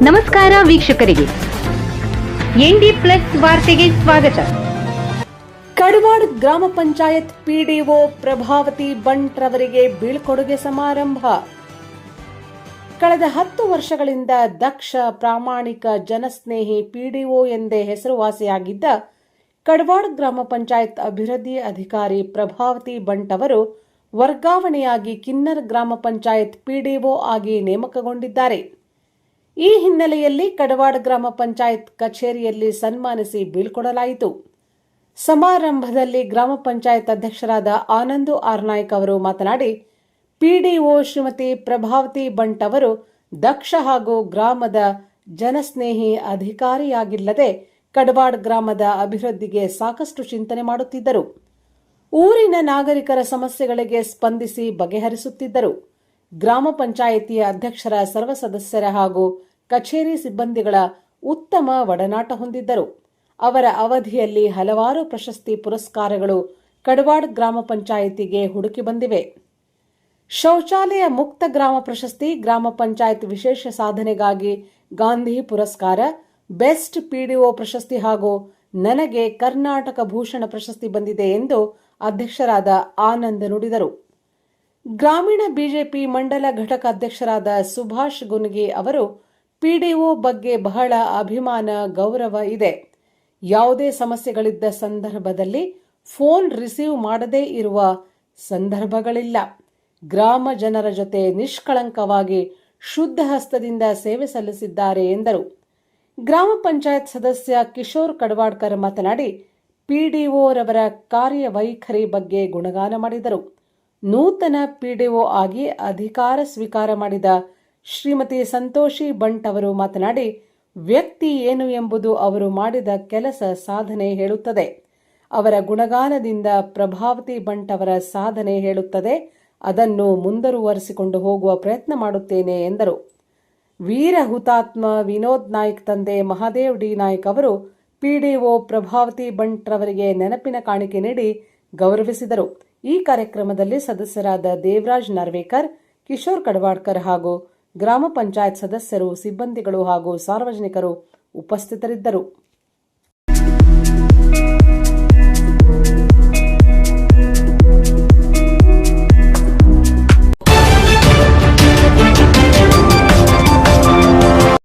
ನಮಸ್ಕಾರ ವೀಕ್ಷಕರಿಗೆ. ND plus ವಾರ್ತೆಗೆ ಸ್ವಾಗತ. ಕಡವಾಡ್ ಗ್ರಾಮ ಪಂಚಾಯತ್ ಪಿಡಿಒ ಪ್ರಭಾವತಿ ಬಂಟ್ ರವರಿಗೆ ಬೀಳ್ಕೊಡುಗೆ ಸಮಾರಂಭ. ಕಳೆದ ಹತ್ತು ವರ್ಷಗಳಿಂದ ದಕ್ಷ ಪ್ರಾಮಾಣಿಕ ಜನಸ್ನೇಹಿ ಪಿಡಿಒ ಎಂದೇ ಹೆಸರುವಾಸಿಯಾಗಿದ್ದ ಕಡವಾಡ್ ಗ್ರಾಮ ಪಂಚಾಯತ್ ಅಭಿವೃದ್ಧಿ ಅಧಿಕಾರಿ ಪ್ರಭಾವತಿ ಬಂಟ್ ಅವರು ವರ್ಗಾವಣೆಯಾಗಿ ಕಿನ್ನರ್ ಗ್ರಾಮ ಪಂಚಾಯತ್ ಪಿಡಿಒ ಆಗಿ ನೇಮಕಗೊಂಡಿದ್ದಾರೆ. ಈ ಹಿನ್ನೆಲೆಯಲ್ಲಿ ಕಡವಾಡ ಗ್ರಾಮ ಪಂಚಾಯತ್ ಕಚೇರಿಯಲ್ಲಿ ಸನ್ಮಾನಿಸಿ ಬೀಳ್ಕೊಡಲಾಯಿತು. ಸಮಾರಂಭದಲ್ಲಿ ಗ್ರಾಮ ಪಂಚಾಯತ್ ಅಧ್ಯಕ್ಷರಾದ ಆನಂದು ಆರ್ ಅವರು ಮಾತನಾಡಿ ಪಿಡಿಒ ಶ್ರೀಮತಿ ಪ್ರಭಾವತಿ ಬಂಟ್ ಅವರು ದಕ್ಷ ಹಾಗೂ ಗ್ರಾಮದ ಜನಸ್ನೇಹಿ ಅಧಿಕಾರಿಯಾಗಿಲ್ಲದೆ ಕಡವಾಡ್ ಗ್ರಾಮದ ಅಭಿವೃದ್ಧಿಗೆ ಸಾಕಷ್ಟು ಚಿಂತನೆ ಮಾಡುತ್ತಿದ್ದರು. ಊರಿನ ನಾಗರಿಕರ ಸಮಸ್ಯೆಗಳಿಗೆ ಸ್ಪಂದಿಸಿ ಬಗೆಹರಿಸುತ್ತಿದ್ದರು. ಗ್ರಾಮ ಪಂಚಾಯಿತಿಯ ಅಧ್ಯಕ್ಷರ ಸರ್ವ ಸದಸ್ಯರ ಹಾಗೂ ಕಚೇರಿ ಸಿಬ್ಬಂದಿಗಳ ಉತ್ತಮ ಒಡನಾಟ ಹೊಂದಿದ್ದರು. ಅವರ ಅವಧಿಯಲ್ಲಿ ಹಲವಾರು ಪ್ರಶಸ್ತಿ ಪುರಸ್ಕಾರಗಳು ಕಡವಾಡ್ ಗ್ರಾಮ ಪಂಚಾಯಿತಿಗೆ ಹುಡುಕಿ ಬಂದಿವೆ. ಶೌಚಾಲಯ ಮುಕ್ತ ಗ್ರಾಮ ಪ್ರಶಸ್ತಿ, ಗ್ರಾಮ ಪಂಚಾಯತ್ ವಿಶೇಷ ಸಾಧನೆಗಾಗಿ ಗಾಂಧಿ ಪುರಸ್ಕಾರ, ಬೆಸ್ಟ್ ಪಿಡಿಒ ಪ್ರಶಸ್ತಿ ಹಾಗೂ ನನಗೆ ಕರ್ನಾಟಕ ಭೂಷಣ ಪ್ರಶಸ್ತಿ ಬಂದಿದೆ ಎಂದು ಅಧ್ಯಕ್ಷರಾದ ಆನಂದ್ ನುಡಿದರು. ಗ್ರಾಮೀಣ ಬಿಜೆಪಿ ಮಂಡಲ ಘಟಕ ಅಧ್ಯಕ್ಷರಾದ ಸುಭಾಷ್ ಗುನ್ಗಿ ಅವರು ಪಿಡಿಒ ಬಗ್ಗೆ ಬಹಳ ಅಭಿಮಾನ, ಗೌರವ ಇದೆ. ಯಾವುದೇ ಸಮಸ್ಯೆಗಳಿದ್ದ ಸಂದರ್ಭದಲ್ಲಿ ಫೋನ್ ರಿಸೀವ್ ಮಾಡದೇ ಇರುವ ಸಂದರ್ಭಗಳಿಲ್ಲ. ಗ್ರಾಮ ಜನರ ಜೊತೆ ನಿಷ್ಕಳಂಕವಾಗಿ ಶುದ್ಧ ಹಸ್ತದಿಂದ ಸೇವೆ ಸಲ್ಲಿಸಿದ್ದಾರೆ ಎಂದರು. ಗ್ರಾಮ ಪಂಚಾಯತ್ ಸದಸ್ಯ ಕಿಶೋರ್ ಕಡವಾಡ್ಕರ್ ಮಾತನಾಡಿ, ಪಿಡಿಒರವರ ಕಾರ್ಯವೈಖರಿ ಬಗ್ಗೆ ಗುಣಗಾನ ಮಾಡಿದರು. ನೂತನ ಪಿಡಿಒ ಆಗಿ ಅಧಿಕಾರ ಸ್ವೀಕಾರ ಮಾಡಿದ ಶ್ರೀಮತಿ ಸಂತೋಷಿ ಬಂಟ್ ಅವರು ಮಾತನಾಡಿ, ವ್ಯಕ್ತಿ ಏನು ಎಂಬುದು ಅವರು ಮಾಡಿದ ಕೆಲಸ ಸಾಧನೆ ಹೇಳುತ್ತದೆ. ಅವರ ಗುಣಗಾನದಿಂದ ಪ್ರಭಾವತಿ ಬಂಟ್ ಅವರ ಸಾಧನೆ ಹೇಳುತ್ತದೆ. ಅದನ್ನು ಮುಂದರುವರೆಸಿಕೊಂಡು ಹೋಗುವ ಪ್ರಯತ್ನ ಮಾಡುತ್ತೇನೆ ಎಂದರು. ವೀರ ಹುತಾತ್ಮ ವಿನೋದ್ ನಾಯ್ಕ್ ತಂದೆ ಮಹಾದೇವ್ ಡಿ ನಾಯ್ಕ್ ಅವರು ಪಿಡಿಒ ಪ್ರಭಾವತಿ ಬಂಟ್ ರವರಿಗೆ ನೆನಪಿನ ಕಾಣಿಕೆ ನೀಡಿ ಗೌರವಿಸಿದರು. ಈ ಕಾರ್ಯಕ್ರಮದಲ್ಲಿ ಸದಸ್ಯರಾದ ದೇವರಾಜ್ ನರ್ವೇಕರ್, ಕಿಶೋರ್ ಕಡವಾಡ್ಕರ್ ಹಾಗೂ ಗ್ರಾಮ ಪಂಚಾಯತ್ ಸದಸ್ಯರು, ಸಿಬ್ಬಂದಿಗಳು ಹಾಗೂ ಸಾರ್ವಜನಿಕರು ಉಪಸ್ಥಿತರಿದ್ದರು.